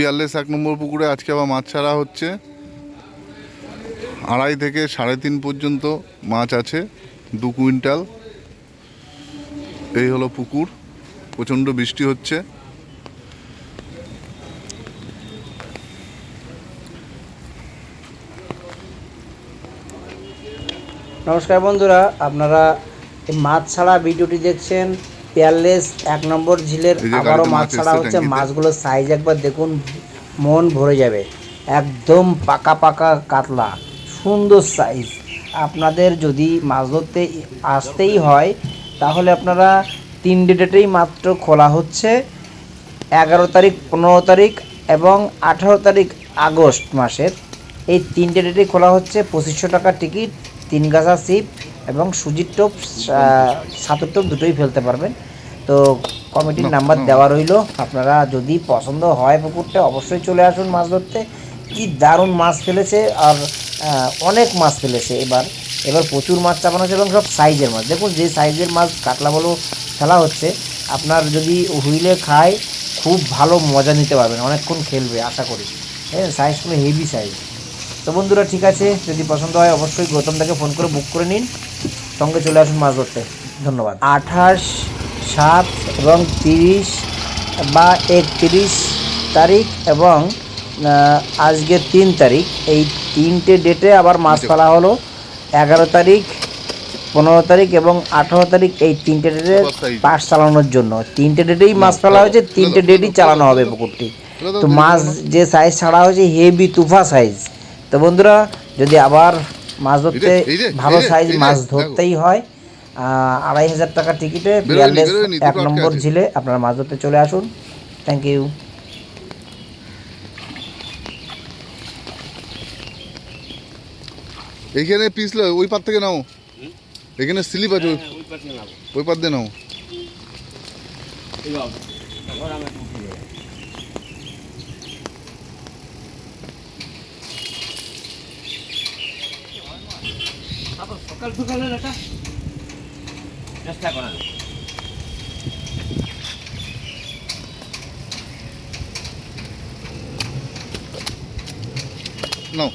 Peerless এক নম্বর পুকুরে আজকে আবার মাছ ছাড়া হচ্ছে। আড়াই থেকে সাড়ে তিন পর্যন্ত মাছ আছে, দু কুইন্টাল। এই হলো পুকুর, প্রচণ্ড বৃষ্টি হচ্ছে। নমস্কার বন্ধুরা, আপনারা মাছ ছাড়া ভিডিওটি দেখছেন পেয়ারলেস এক নম্বর ঝিলের আবারও মাছ ছাড়া হচ্ছে মাছগুলোর সাইজ একবার দেখুন মন ভরে যাবে। একদম পাকা পাকা কাতলা সুন্দর সাইজ আপনাদের যদি মাছ ধরতে আসতেই হয় তাহলে আপনারা তিন ডেটেই মাত্র খোলা হচ্ছে এগারো তারিখ পনেরো তারিখ এবং আঠারো তারিখ আগস্ট মাসের। এই তিনটে ডেটে খোলা হচ্ছে পঁচিশশো টাকা টিকিট তিন গাছা সিপ এবং সুজির টোপ সাতের টোপ দুটোই ফেলতে পারবেন। তো কমিটির নাম্বার দেওয়া রইল। আপনারা যদি পছন্দ হয় পুকুরটা অবশ্যই চলে আসুন মাছ ধরতে। কি দারুণ মাছ ফেলেছে আর অনেক মাছ ফেলেছে এবার। এবার প্রচুর মাছ চাপানো হচ্ছে এবং সব সাইজের মাছ। দেখুন যে সাইজের মাছ কাতলা বলো ফেলা হচ্ছে আপনার যদি হুইলে খায় খুব ভালো মজা নিতে পারবেন। অনেকক্ষণ খেলবে আশা করি। হ্যাঁ সাইজগুলো হেভি সাইজ তো বন্ধুরা ঠিক আছে? যদি পছন্দ হয় অবশ্যই গৌতমদাকে ফোন করে বুক করে নিন। সঙ্গে চলে আসুন মাছ ধরতে। ধন্যবাদ। আঠাশ সাত এবং তিরিশ বা একত্রিশ তারিখ এবং আজকে তিন তারিখ। এই তিনটে ডেটে আবার মাছ ফেলা হলো। এগারো তারিখ পনেরো তারিখ এবং আঠারো তারিখ এই তিনটে ডেটে পাশ চালানোর জন্য। তিনটে ডেটেই মাছ ফেলা হয়েছে তিনটে ডেটই চালানো হবে পুকুরটি। তো মাছ যে সাইজ ছাড়া হয়েছে হেভি তুফা সাইজ তো বন্ধুরা যদি আবার মাছ ধরতে ভালো সাইজ মাছ ধরতেই হয় আড়াই হাজার টাকা টিকিটে বিয়াল্লিশ এক নম্বর ঝিলে আপনারা মাছ ধরতে চলে আসুন। থ্যাংক ইউ এইখানে পিছলে ওই পার থেকে নাও। এখানে স্লিপ আছে। ওই- ওই পার দিয়ে নাও। সকাল সকালের একটা চেষ্টা করা নাও।